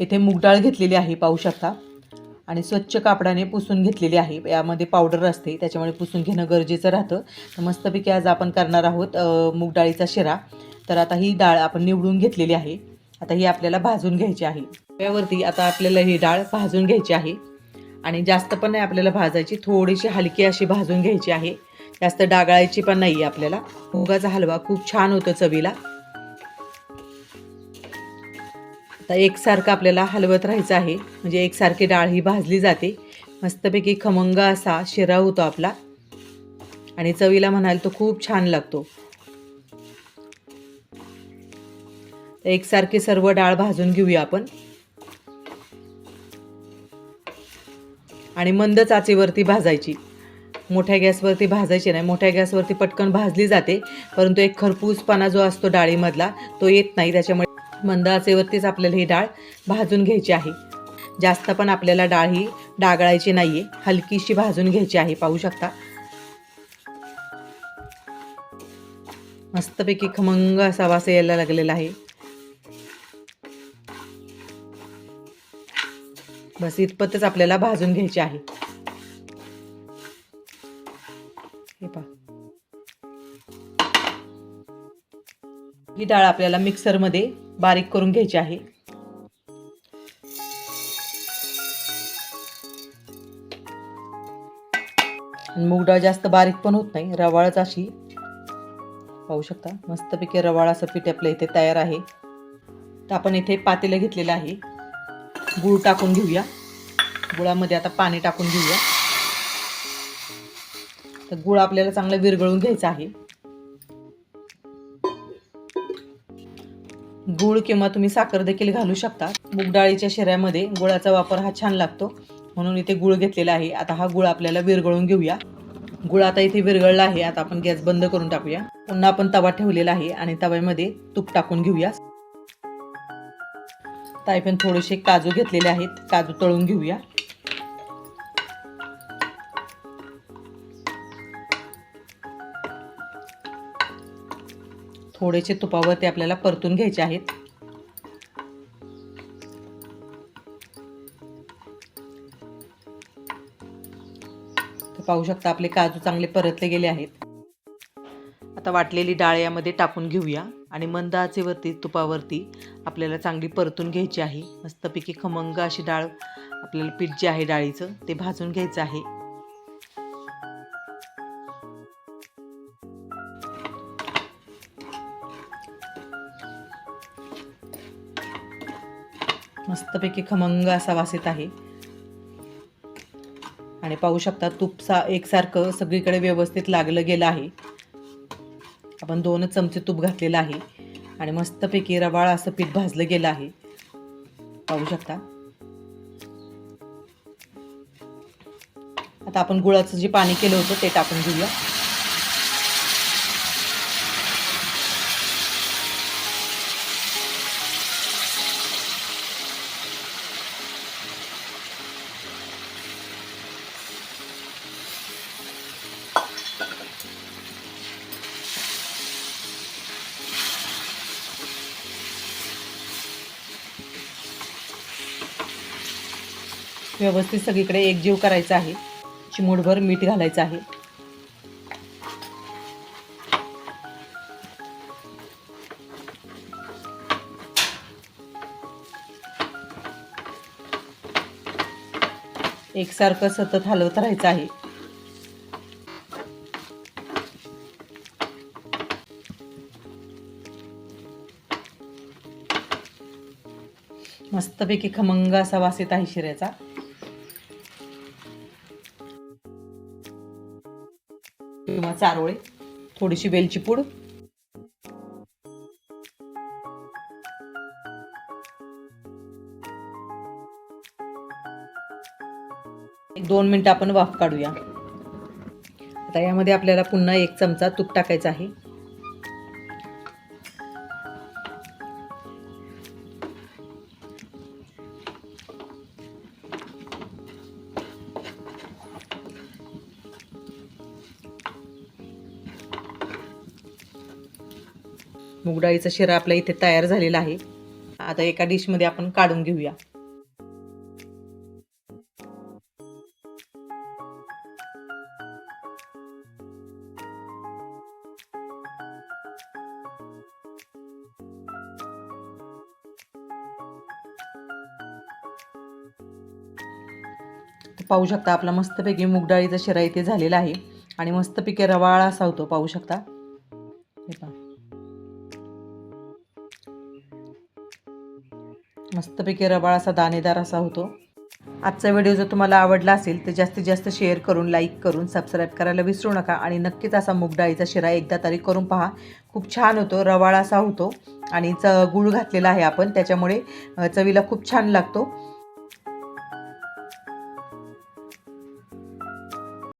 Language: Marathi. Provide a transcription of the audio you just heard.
इथे मूग डाळ घेतलेली आहे पाहू शकता. आणि स्वच्छ कापडाने पुसून घेतलेली आहे. यामध्ये पावडर असते त्याच्यामुळे पुसून घेणं गरजेचं राहतं. तर मस्तपैकी आज आपण करणार आहोत अ, मूग डाळीचा शिरा. तर आता ही डाळ आपण निवडून घेतलेली आहे. आता ही आपल्याला भाजून घ्यायची आहे. त्यावरती आता आपल्याला ही डाळ भाजून घ्यायची आहे. आणि जास्त पण नाही आपल्याला भाजायची थोडीशी हलकी अशी भाजून घ्यायची आहे. जास्त डागाळायची पण नाही आहे आपल्याला. मुगाचा हलवा खूप छान होतो चवीला. आता एकसारखं आपल्याला हलवत राहायचं आहे. म्हणजे एकसारखी डाळ ही भाजली जाते. मस्तपैकी खमंग असा शिरा होतो आपला. आणि चवीला म्हणाल तो खूप छान लागतो. एकसारखी सर्व डाळ भाजून घेऊया आपण. आणि मंद चाचेवरती भाजायची. मोठ्या गॅसवरती भाजायची नाही. मोठ्या गॅसवरती पटकन भाजली जाते. परंतु एक खरपूसपणा जो असतो डाळीमधला तो येत नाही. त्याच्यामुळे मंद आचेवरतीच आपल्याला ही डाळ भाजून घ्यायची आहे. जास्त पण आपल्याला डाळ ही डागळायची नाही आहे हलकीशी भाजून घ्यायची आहे. पाहू शकता. मस्तपैकी खमंग असा वास यायला लागलेला आहे. बस इतपतच आपल्याला भाजून घ्यायची आहे. हे ही डाळ आपल्याला मिक्सरमध्ये बारीक करून घ्यायची आहे. मूग डाळ जास्त बारीक पण होत नाही रवाळच अशी. पाहू शकता मस्तपैकी रवाळ असं पीठ आपलं इथे तयार आहे. तर आपण इथे पातेलं घेतलेलं आहे. गूळ टाकून घेऊया. गुळामध्ये आता पाणी टाकून घेऊया. तर गुळ आपल्याला चांगलं विरघळून घ्यायचं आहे. गूळ किंवा तुम्ही साखर देखील घालू शकता. मुगडाळीच्या शिऱ्यामध्ये गुळाचा वापर हा छान लागतो. म्हणून इथे गुळ घेतलेला आहे. आता हा गुळ आपल्याला विरघळून घेऊया. गुळ आता इथे विरघळला आहे. आता आपण गॅस बंद करून टाकूया. पुन्हा आपण तवा ठेवलेला आहे आणि तव्यामध्ये तूप टाकून घेऊया. ताई पण थोडेसे काजू घेतलेले आहेत. काजू तळून घेऊया. थोडेसे तुपावर ते आपल्याला परतून घ्यायचे आहेत. पाहू शकता आपले काजू चांगले परतले गेले आहेत. आता वाटलेली डाळ यामध्ये टाकून घेऊया आणि मंद आचेवरती तुपावरती आपल्याला चांगली परतून घ्यायची आहे. मस्तपैकी खमंग अशी डाळ आपल्याला पीठ जे आहे डाळीचं ते भाजून घ्यायचं आहे. मस्तपैकी खमंग असा वास येत आहे. आणि पाहू शकता तुपसा एकसारखं सगळीकडे व्यवस्थित लागलं गेलं आहे. आपण दोनच चमचे तूप घातलेलं आहे आणि मस्तपैकी रवाळ असं पीठ भाजलं गेलं आहे. पाहू शकता. आता आपण गुळाचं जे पाणी केलं होतं ते टाकून घेऊया. व्यवस्थित सगळीकडे एकजीव करायचा आहे. चिमूटभर मीठ घालायचं आहे. एकसारखं सतत हलवत राहायचं आहे. मस्तपैकी खमंग असा वास येत आहे शिऱ्याचा. किंवा चारोळे थोडीशी वेलची पूड. एक दोन मिनिटं आपण वाफ काढूया. आता यामध्ये आपल्याला पुन्हा एक चमचा तूप टाकायचा आहे. मूग डाळीचा शिरा आपला इथे तयार झालेला आहे. आता एका डिशमध्ये आपण काढून घेऊया. पाहू शकता आपला मस्तपैकी मूग डाळीचा शिरा इथे झालेला आहे. आणि मस्तपैकी रवाळा असा होतो पाहू शकता. हे पहा. मस्तपैकी रवाळ असा दाणेदार असा होतो. आजचा व्हिडिओ जर तुम्हाला आवडला असेल तर जास्तीत जास्त शेअर करून लाईक करून सबस्क्राईब करायला विसरू नका आणि नक्कीच असा मूग डाळीचा शिरा एकदा तरी करून पहा. खूप छान होतो रवाळ असा होतो आणि च गूळ घातलेला आहे आपण त्याच्यामुळे चवीला खूप छान लागतो.